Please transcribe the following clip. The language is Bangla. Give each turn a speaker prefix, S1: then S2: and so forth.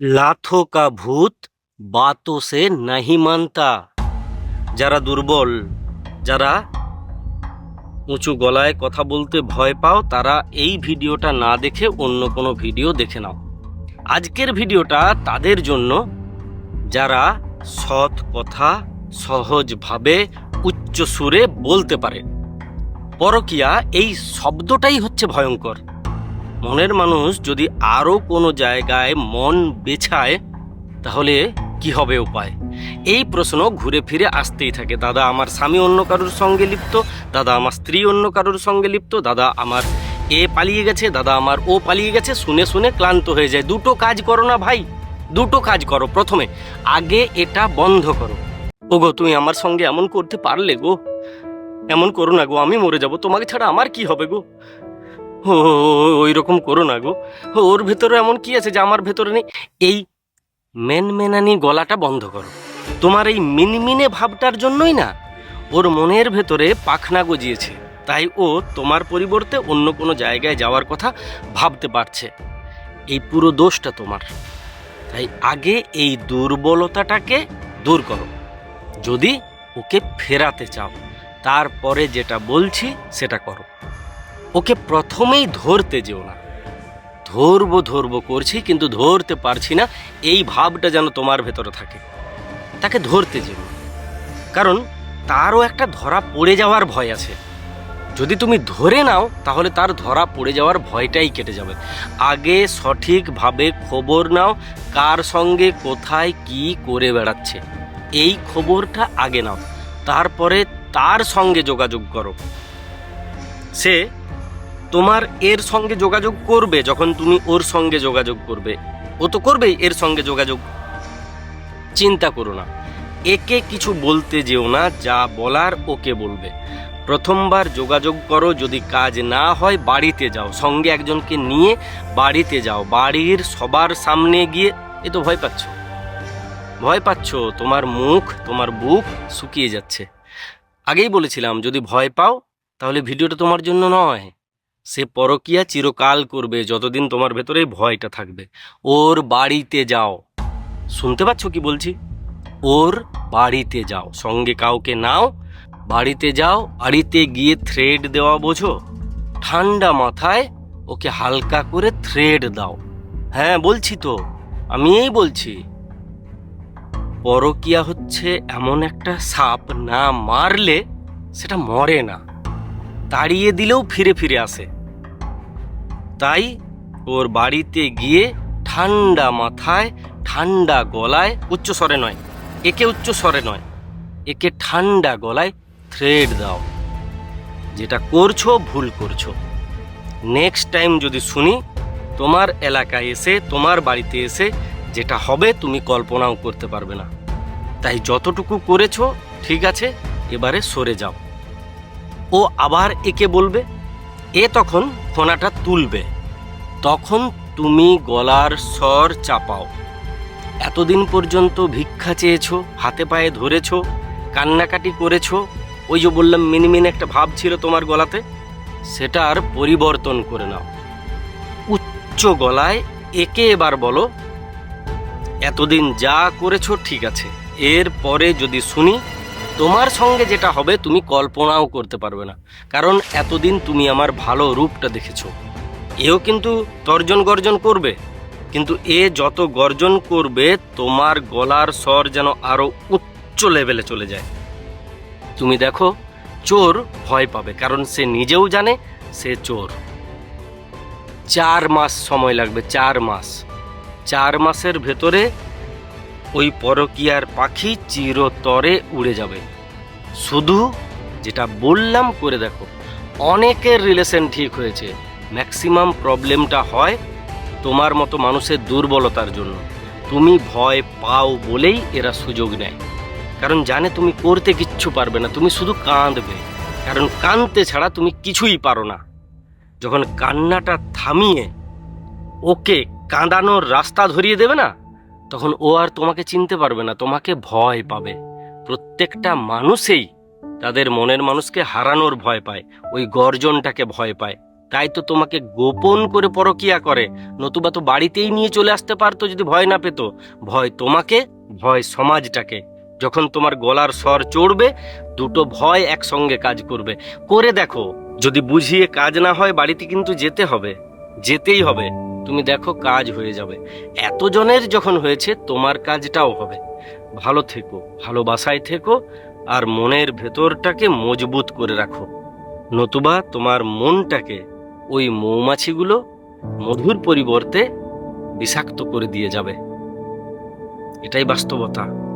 S1: লাথো কা ভূত বাতো সে নাহি মানতা যারা দুর্বল যারা উঁচু গলায় কথা বলতে ভয় পাও, তারা এই ভিডিওটা না দেখে অন্য কোনো ভিডিও দেখে নাও। আজকের ভিডিওটা তাদের জন্য। যারা সৎ কথা সহজভাবে উচ্চ সুরে বলতে পারে। পরকিয়া এই শব্দটাই হচ্ছে ভয়ঙ্কর। মনের মানুষ যদি আরও কোনো জায়গায় মন বেছায়, তাহলে কি হবে উপায়? এই প্রশ্ন ঘুরে ফিরে আসতেই থাকে। দাদা আমার স্বামী অন্য কারোর সঙ্গে লিপ্ত, দাদা আমার স্ত্রী অন্য কারোর সঙ্গে লিপ্ত, দাদা আমার এ পালিয়ে গেছে, দাদা আমার ও পালিয়ে গেছে। শুনে শুনে ক্লান্ত হয়ে যায়। দুটো কাজ করো না ভাই, দুটো কাজ করো প্রথমে। আগে এটা বন্ধ করো। ওগো, তুমি আমার সঙ্গে এমন করতে পারলে গো? এমন করো না গো, আমি মরে যাব। তোমাকে ছাড়া আমার কি হবে গো? ও ওই রকম করো না গো। ওর ভেতরে এমন কি আছে যে আমার ভেতরে নেই? এই মেনমেনানি গলাটা বন্ধ করো। তোমার এই মিনমিনে ভাবটার জন্যই না, ওর মনের ভেতরে পাখনা গজিয়েছে। তাই ও তোমার পরিবর্তে অন্য কোনো জায়গায় যাওয়ার কথা ভাবতে পারছে। এই পুরো দোষটা তোমার। তাই আগে এই দুর্বলতাটাকে দূর করো। যদি ওকে ফেরাতে চাও, তারপরে যেটা বলছি সেটা করো। ওকে প্রথমেই ধরতে যেও না। ধরবো ধরবো করছি, কিন্তু ধরতে পারছি না। এই ভাবটা যেন তোমার ভেতরে থাকে। তাকে ধরতে যেও। কারণ তারও একটা ধরা পড়ে যাওয়ার ভয় আছে। যদি তুমি ধরে নাও, তাহলে তার ধরা পড়ে যাওয়ার ভয়টাই কেটে যাবে। আগে সঠিকভাবে খবর নাও, কার সঙ্গে, কোথায়, কি করে বেড়াচ্ছে। এই খবরটা আগে নাও। তারপরে তার সঙ্গে যোগাযোগ করো। সে তোমার এর সঙ্গে যোগাযোগ করবে যখন তুমি ওর সঙ্গে যোগাযোগ করবে। ও তো করবেই এর সঙ্গে যোগাযোগ। চিন্তা করো না। একে কিছু বলতে যেও না, যা বলার ওকে বলবে। প্রথমবার যোগাযোগ করো, যদি কাজ না হয় বাড়িতে যাও। সঙ্গে একজনকে নিয়ে বাড়িতে যাও। বাড়ির সবার সামনে গিয়ে, এ তো ভয় পাচ্ছ। ভয় পাচ্ছ, তোমার মুখ, তোমার বুক শুকিয়ে যাচ্ছে। আগেই বলেছিলাম, যদি ভয় পাও, তাহলে ভিডিওটা তোমার জন্য নয়। সে পরকিয়া চিরকাল করবে, যতদিন তোমার ভেতরে ভয়টা থাকবে। ওর বাড়িতে যাও। শুনতে পাচ্ছ কি বলছি? ওর বাড়িতে যাও। সঙ্গে কাউকে নাও, বাড়িতে যাও, বাড়িতে গিয়ে থ্রেড দেওয়া বোঝো। ঠান্ডা মাথায় ওকে হালকা করে থ্রেড দাও। হ্যাঁ বলছি তো, আমি এই বলছি। পরকিয়া হচ্ছে এমন একটা সাপ, না মারলে সেটা মরে না। তাড়িয়ে দিলেও ফিরে ফিরে আসে। তাই ওর বাড়িতে গিয়ে ঠান্ডা মাথায়, ঠান্ডা গলায়, উচ্চ স্বরে নয়, একে উচ্চ স্বরে নয়, একে ঠান্ডা গলায় থ্রেড দাও। যেটা করছ, ভুল করছ। নেক্সট টাইম যদি শুনি, তোমার এলাকায় এসে, তোমার বাড়িতে এসে যেটা হবে, তুমি কল্পনাও করতে পারবে না। তাই যতটুকু করেছ, ঠিক আছে, এবারে সরে যাও। ও আবার একে বলবে? এ তখন ফোনাটা তুলবে। তখন তুমি গলার স্বর চাপাও। এতদিন পর্যন্ত ভিক্ষা চেয়েছো, হাতে পায়ে ধরেছো, কান্নাকাটি করেছ, ওই যে বললাম মিনমিন একটা ভাব ছিল তোমার গলাতে সেটার পরিবর্তন করে নাও। উচ্চ গলায় একে এবার বলো, এতদিন যা করেছ ঠিক আছে, এর পরে যদি শুনি তোমার সঙ্গে যেটা হবে তুমি কল্পনাও করতে পারবে না। কারণ এতদিন তুমি আমার ভালো রূপটা দেখেছ। এও কিন্তু তর্জন গর্জন করবে। কিন্তু এ যত গর্জন করবে, তোমার গলার স্বর যেন আরও উচ্চ লেভেলে চলে যায়। তুমি দেখো, চোর ভয় পাবে, কারণ সে নিজেও জানে, সে চোর। চার মাস সময় লাগবে, চার মাস। চার মাসের ভেতরে ওই পরকিয়ার পাখি চিরতরে উড়ে যাবে। শুধু যেটা বললাম করে দেখো, অনেকের রিলেশন ঠিক হয়েছে। ম্যাক্সিমাম প্রবলেমটা হয় তোমার মতো মানুষের দুর্বলতার জন্য। তুমি ভয় পাও বলেই এরা সুযোগ নেয়। কারণ জানে তুমি করতে কিচ্ছু পারবে না, তুমি শুধু কাঁদবে। কারণ কাঁদতে ছাড়া তুমি কিছুই পারো না। যখন কান্নাটা থামিয়ে ওকে কাঁদানোর রাস্তা ধরিয়ে দেবে না তখন ও আর তোমাকে চিনতে পারবে না, তোমাকে ভয় পাবে। প্রত্যেকটা মানুষেই তাদের মনের মানুষকে হারানোর ভয় পায়, ওই গর্জনটাকে ভয় পায়। তাই তো তোমাকে গোপন করে পরকিয়া করে, নতুবা তো বাড়িতেই নিয়ে চলে আসতে পারতো যদি ভয় না পেত। ভয় তোমাকে, ভয় সমাজটাকে। যখন তোমার গলার স্বর চড়বে, দুটো ভয় একসঙ্গে কাজ করবে। করে দেখো, যদি বুঝিয়ে কাজ না হয়, বাড়িতে কিন্তু যেতে হবে, যেতেই হবে। তুমি দেখো কাজ হয়ে যাবে। এতজনের যখন হয়েছে, তোমার কাজটাও হবে। ভালো থেকো, ভালোবাসায় থেকো, আর মনের ভেতরটাকে মজবুত করে রাখো। নতুবা তোমার মনটাকে ওই মৌমাছিগুলো মধুর পরিবর্তে বিষাক্ত করে দিয়ে যাবে। এটাই বাস্তবতা।